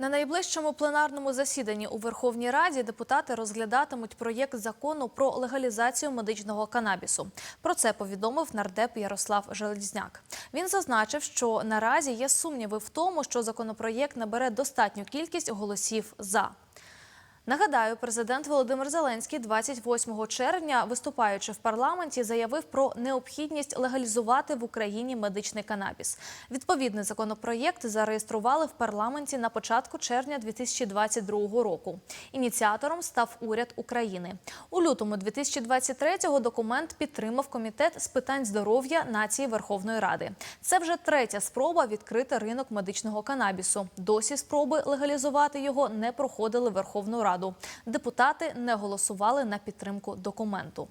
На найближчому пленарному засіданні у Верховній Раді депутати розглядатимуть проєкт закону про легалізацію медичного канабісу. Про це повідомив нардеп Ярослав Железняк. Він зазначив, що наразі є сумніви в тому, що законопроєкт набере достатню кількість голосів за. Нагадаю, президент Володимир Зеленський 28 червня, виступаючи в парламенті, заявив про необхідність легалізувати в Україні медичний канабіс. Відповідний законопроєкт зареєстрували в парламенті на початку червня 2022 року. Ініціатором став уряд України. У лютому 2023-го документ підтримав комітет з питань здоров'я нації Верховної Ради. Це вже третя спроба відкрити ринок медичного канабісу. Досі спроби легалізувати його не проходили Верховну Раду. Депутати не голосували на підтримку документу.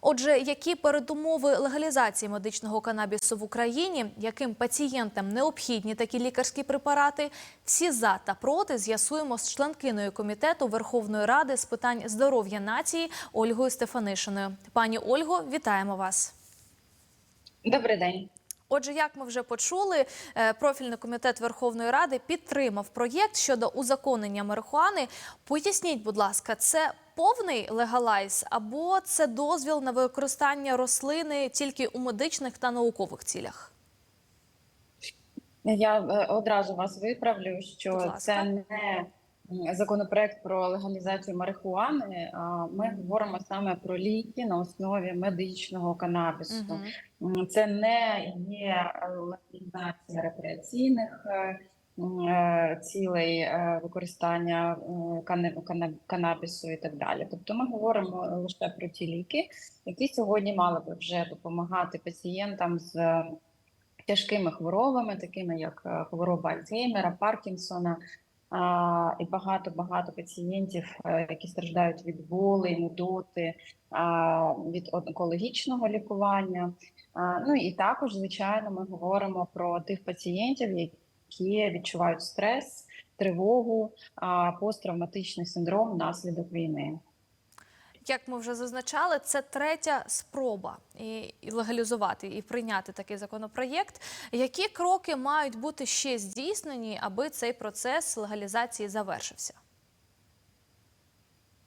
Отже, які передумови легалізації медичного канабісу в Україні, яким пацієнтам необхідні такі лікарські препарати, всі за та проти з'ясуємо з членкиною комітету Верховної Ради з питань здоров'я нації Ольгою Стефанишиною. Пані Ольго, вітаємо вас. Добрий день. Отже, як ми вже почули, е, профільний комітет Верховної Ради підтримав проєкт щодо узаконення марихуани. Поясніть, будь ласка, це повний легалайз або це дозвіл на використання рослини тільки у медичних та наукових цілях? Я е, одразу вас виправлю, що це не законопроект про легалізацію марихуани. Ми говоримо саме про ліки на основі медичного канабісу. М, Це не є легалізація рекреаційних е, е, цілей е, використання е, канабісу і так далі. Тобто ми говоримо лише про ті ліки, які сьогодні мали би вже допомагати пацієнтам з е, тяжкими хворобами, такими як е, хвороба Альцгеймера, Паркінсона. І багато багато пацієнтів, е, які страждають від боли, нудоти, від онкологічного лікування. Ну і також, звичайно, ми говоримо про тих пацієнтів, які відчувають стрес, тривогу, посттравматичний синдром внаслідок війни. Як ми вже зазначали, це третя спроба і, і легалізувати і прийняти такий законопроєкт. Які кроки мають бути ще здійснені, аби цей процес легалізації завершився?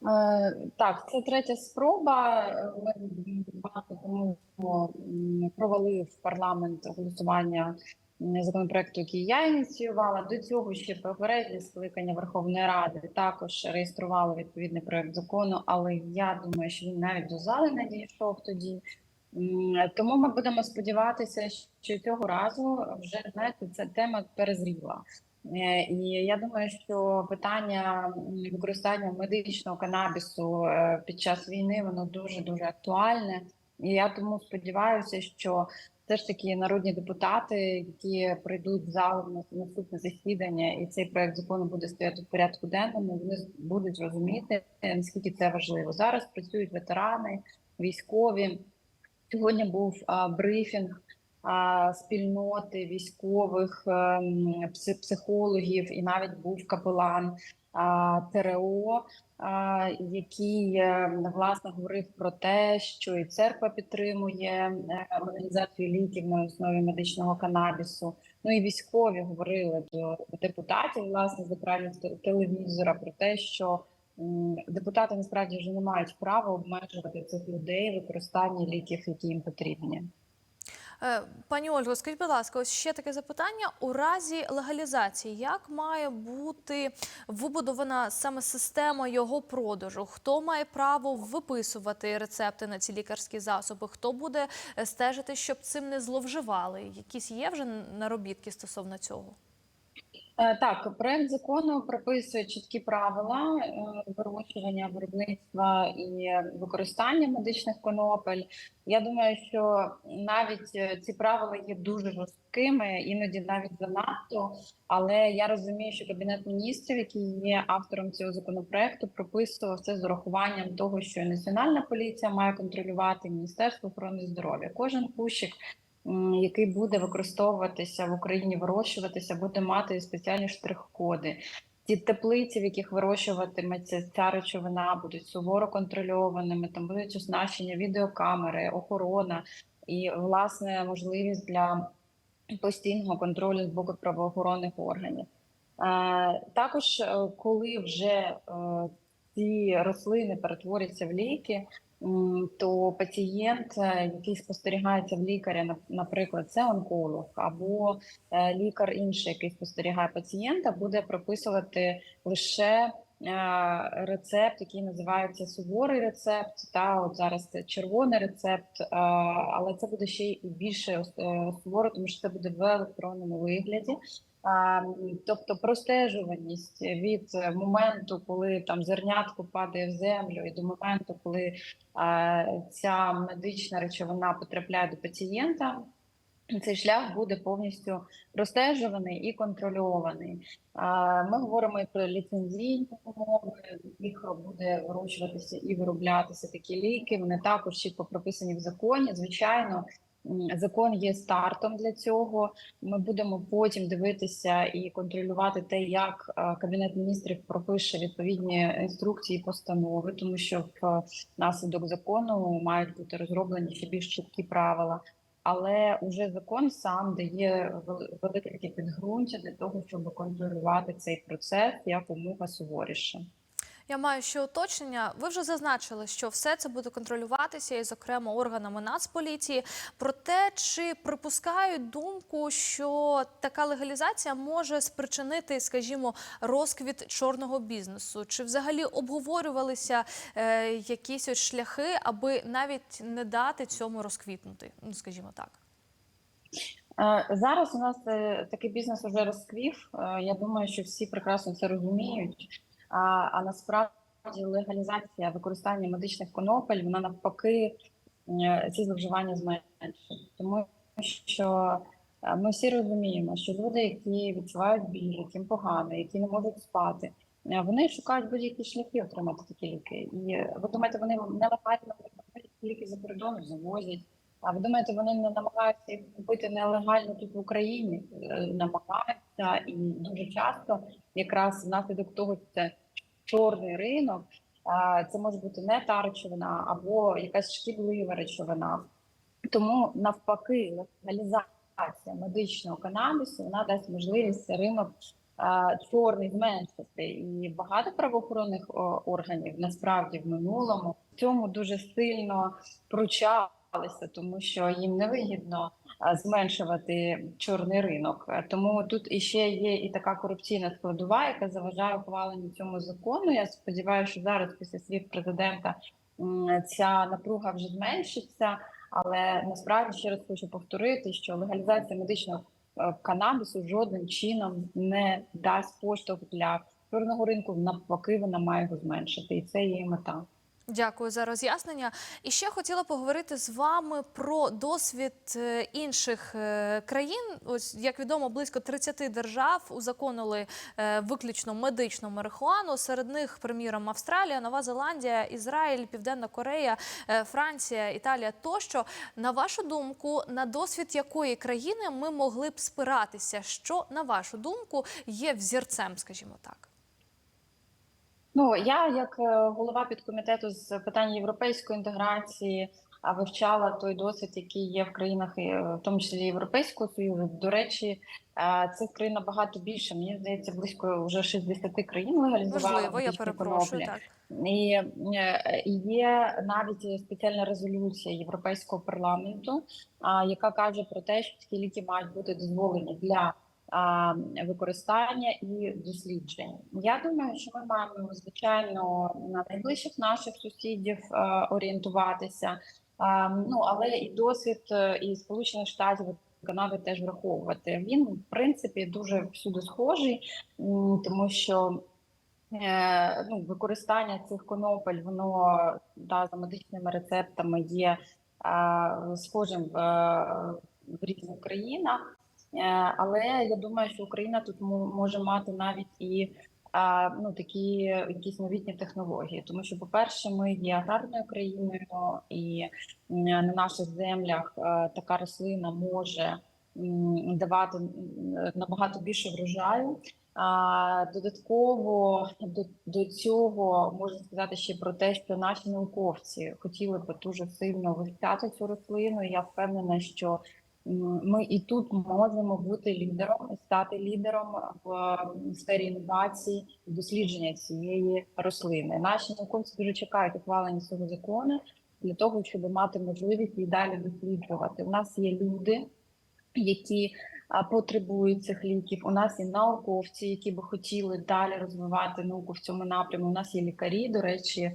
Е, Так, це третя спроба. Ми багато тому м, провалив парламент голосування законопроекту, який я ініціювала. До цього ще попереднє скликання Верховної Ради також реєструвало відповідний проект закону, але я думаю, що він навіть до зали не дійшов тоді. Тому ми будемо сподіватися, що цього разу вже знаєте, ця тема перезріла. Е, І я думаю, що питання використання медичного канабісу е, під час війни воно дуже дуже актуальне. І я тому сподіваюся, що все ж таки народні депутати, які прийдуть в зал на наступне засідання, і цей проект закону буде стояти в порядку денному, вони будуть розуміти наскільки це важливо. Зараз працюють ветерани, військові. Сьогодні був а, брифінг а, спільноти військових ем, пси- психологів, і навіть був капелан а, ТРО, який е, власне говорив про те, що і церква підтримує е, організацію ліків на основі медичного канабісу. Ну і військові говорили до депутатів власне з екранів телевізора про те, що депутати насправді вже не мають права обмежувати цих людей в використанні ліків, які їм потрібні. Е, Пані Ольго, скажіть, будь ласка, ось ще таке запитання. У разі легалізації, як має бути вибудована саме система його продажу? Хто має право виписувати рецепти на ці лікарські засоби? Хто буде е, стежити, щоб цим не зловживали? Якісь є вже наробітки стосовно цього? Е, Так, проект закону прописує чіткі правила е, вирощування, виробництва і використання медичних конопель. Я думаю, що навіть е, ці правила є дуже жорсткими, іноді навіть занадто. Але я розумію, що кабінет міністрів, який є автором цього законопроекту, прописував це з урахуванням того, що національна поліція має контролювати Міністерство охорони здоров'я. Кожен кущик який буде використовуватися в Україні, вирощуватися, буде мати спеціальні штрих-коди. Ті теплиці, в яких вирощуватиметься ця речовина, будуть суворо контрольованими. Там будуть оснащення відеокамери, охорона і власне можливість для постійного контролю з боку правоохоронних органів. Також, е, коли вже е, ці рослини перетворяться в ліки, то пацієнт, е, який спостерігається в лікаря, нап- наприклад, це онколог або е, лікар інший, який спостерігає пацієнта, буде прописувати лише рецепт, який називається суворий рецепт. Та от зараз це червоний рецепт, е, але це буде ще й більше е, суворо, тому що це буде в електронному вигляді. Тобто простежуваність від е, моменту, коли там зернятко падає в землю, і до моменту, коли ця медична речовина потрапляє до пацієнта, цей шлях буде повністю простежуваний і контрольований. Ми говоримо і про ліцензійні умови, їх буде вирощуватися і вироблятися такі ліки. Вони також чітко прописані в законі. Звичайно, закон є стартом для цього. Ми будемо потім дивитися і контролювати те, як кабінет міністрів пропише відповідні інструкції, і постанови, тому що в наслідок закону мають бути розроблені ще більш чіткі правила. Але уже закон сам дає вели- велике підґрунтя для того, щоб контролювати цей процес якомога суворіше. Я маю ще уточнення. Ви вже зазначили, що все це буде контролюватися, і, зокрема, органами Нацполіції. Проте чи припускають думку, що така легалізація може спричинити, скажімо, розквіт чорного бізнесу? Чи взагалі обговорювалися е, якісь ось шляхи, аби навіть не дати цьому розквітнути? Ну, скажімо так. Е, Зараз у нас е, такий бізнес вже розквів. Е, Я думаю, що всі прекрасно це розуміють. А, а насправді легалізація використання медичних конопель вона навпаки е, ці зловживання зменшить, тому що е, ми всі розуміємо, що люди, які відчувають біль, яким погано, які не можуть спати, е, вони шукають будь-які шляхи отримати такі ліки. І ви думаєте, вони нелегально ліки за кордону завозять. А ви думаєте, вони не намагаються купити нелегально тут в Україні? Е, Намагаються і дуже часто, якраз внаслідок того, що це чорний ринок, це може бути не та речовина або якась шкідлива речовина. Тому навпаки, легалізація медичного канабісу вона дасть можливість ринок чорний зменшити. І багато правоохоронних органів насправді в минулому в цьому дуже сильно пручалися, тому що їм невигідно а, зменшувати чорний ринок. Е, Тому тут іще є і така корупційна складова, яка заважає ухваленню цьому закону. Я сподіваюся, що зараз після слів президента ця напруга вже зменшиться. Але насправді ще раз хочу повторити, що легалізація медичного е, канабісу жодним чином не дасть поштовх для чорного ринку. Навпаки, вона має його зменшити, і це її мета. Дякую за роз'яснення. І ще хотіла поговорити з вами про досвід е, інших е, країн. Ось як відомо, близько 30 держав узаконили е, виключно медичну марихуану. Серед них, приміром, Австралія, Нова Зеландія, Ізраїль, Південна Корея, Франція, Італія тощо. На вашу думку, на досвід якої країни ми могли б спиратися? Що на вашу думку є взірцем, скажімо так? Ну я, як е, голова підкомітету з питань європейської інтеграції, а, вивчала той досвід, який є в країнах, е, в тому числі Європейського союзу. До речі, е, цих країн набагато більше. Мені здається, близько вже 60 країн легалізували Можливо, я перепрошую. Так. І є навіть спеціальна резолюція Європейського парламенту, яка каже про те, що такі ліки мають бути дозволені для використання і досліджень. Я думаю, що ми маємо звичайно на найближчих наших сусідів а, орієнтуватися. А, Ну але і досвід е, і Сполучених Штатів. Канади теж враховувати. Він в принципі дуже всюди схожий, тому що Е, ну, використання цих конопель, воно да, за медичними рецептами є е, схожим в, в різних країнах. Е, але я думаю, що Україна тут може мати навіть і ну, такі якісь новітні технології. Тому що, по-перше, ми є аграрною країною, і на наших землях е, така рослина може давати набагато більше врожаю. Додатково до, до цього можна сказати ще про те, що наші науковці хотіли би дуже сильно вивчати цю рослину. Я впевнена, що ми і тут можемо бути лідером, стати лідером в сфері інновацій і дослідження цієї рослини. Наші науковці дуже чекають ухвалення цього закону для того, щоб мати можливість і далі досліджувати. У нас є люди, які потребують цих ліків. У нас є науковці, які би хотіли далі розвивати науку в цьому напрямку. У нас є лікарі. До речі,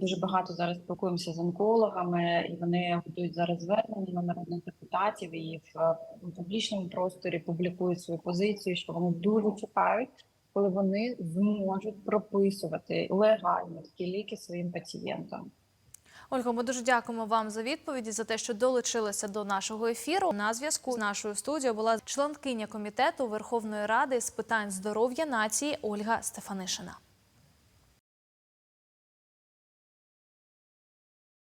дуже багато зараз спілкуємося з онкологами, і вони готують зараз звернення на народних депутатів і в е, публічному просторі публікують свою позицію, що вони дуже чекають. Коли вони зможуть прописувати легально такі ліки своїм пацієнтам. Ольга, ми дуже дякуємо вам за відповіді за те, що долучилися до нашого ефіру. На зв'язку з нашою студією була членкиня комітету Верховної Ради з питань здоров'я нації Ольга Стефанишина.